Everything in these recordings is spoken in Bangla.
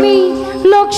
আমি লোক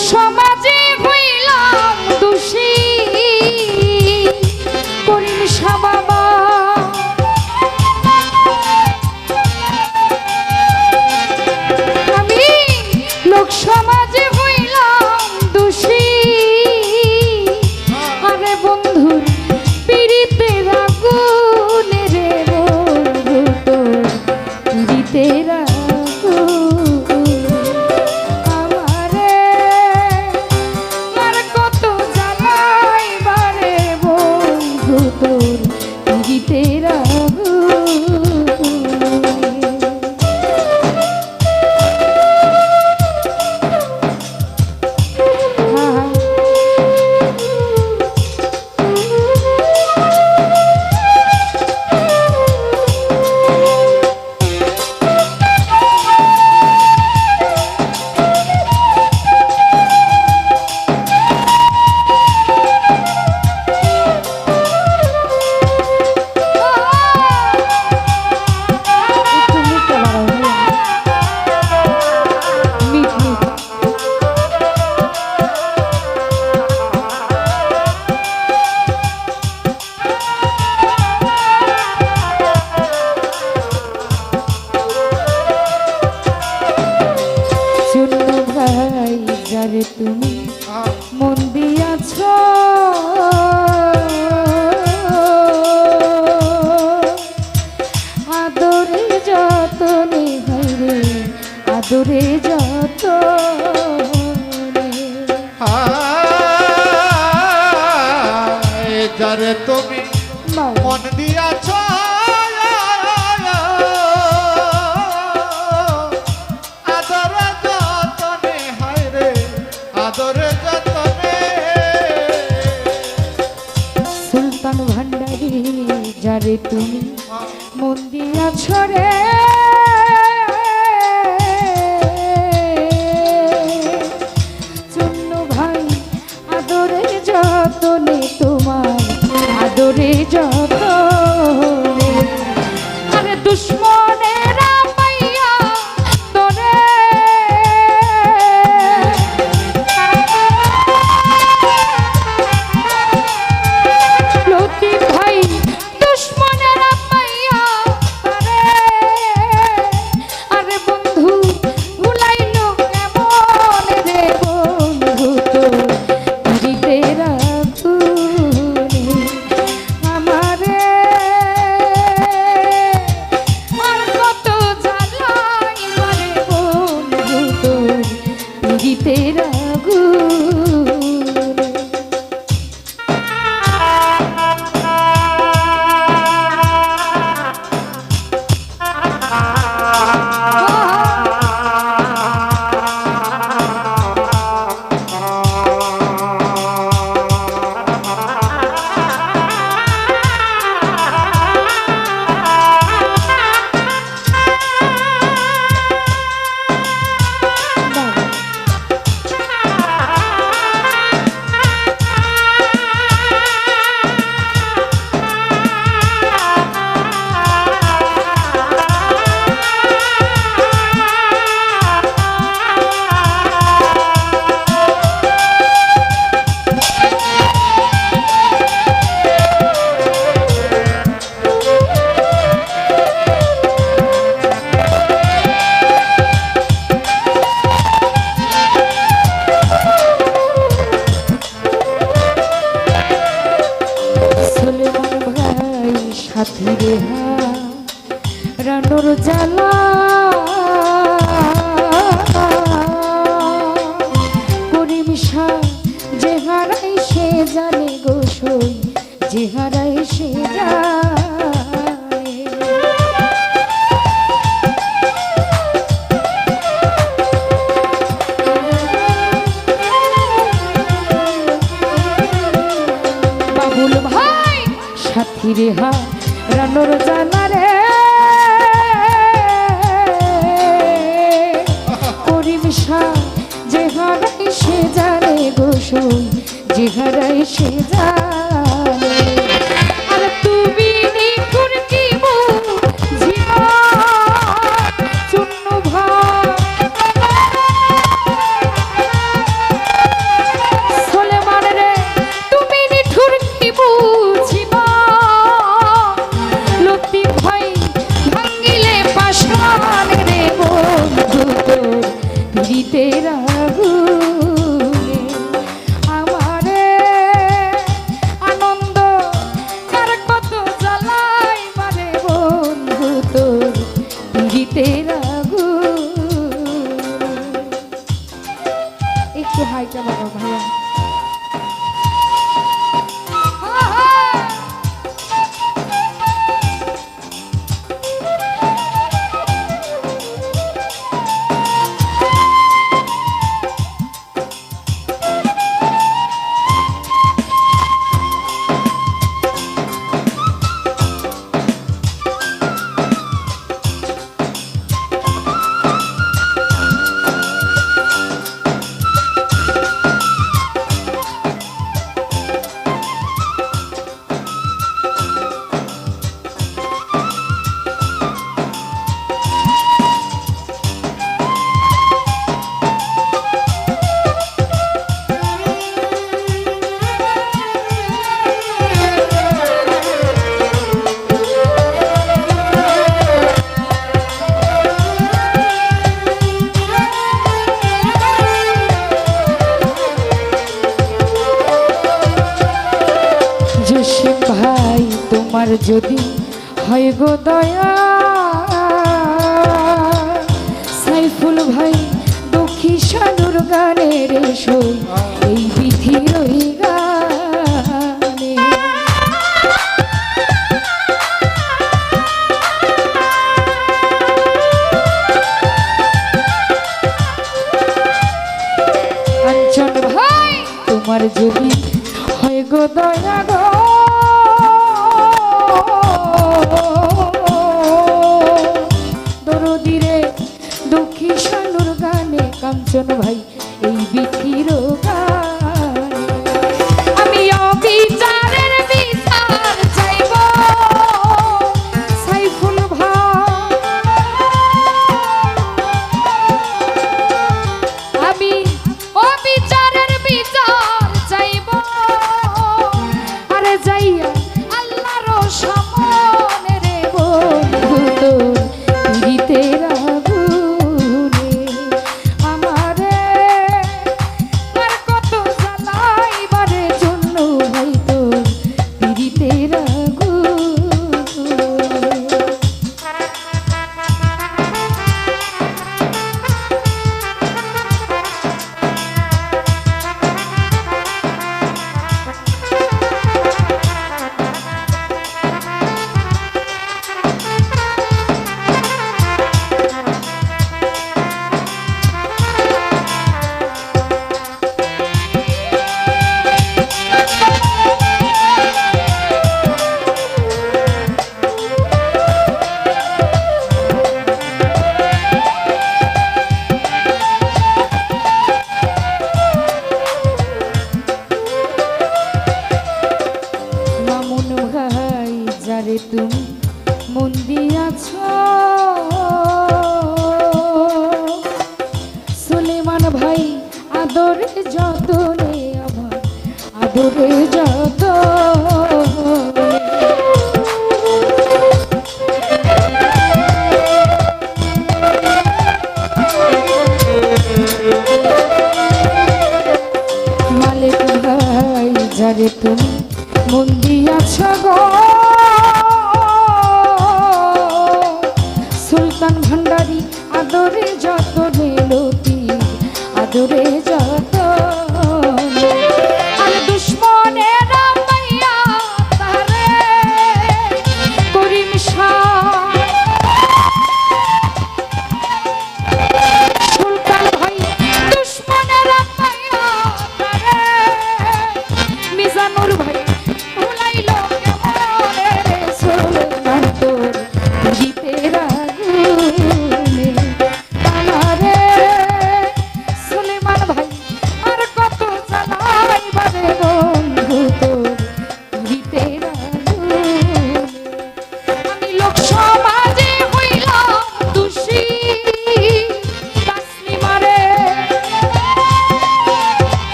আদরে যতনে হায়, যারে তুমি। মন দিয়াছ আদর যতনে হায় রে আদর যতনে। সুলতান ভান্ডারি যারে তুমি মন দিয়াছ রে রেহা রানুর জ্বালা। জানে গোসই যে হারাই সে জানে ভাই সাথী রেহা রানোর জানা রে করিমসা যে হারাই সে জানে গোসই যে সে জানে Coba. যদি হয় গো দয়া সাইফুল ভাই দুঃখী সানুর গানের সই এই বিধি রইল।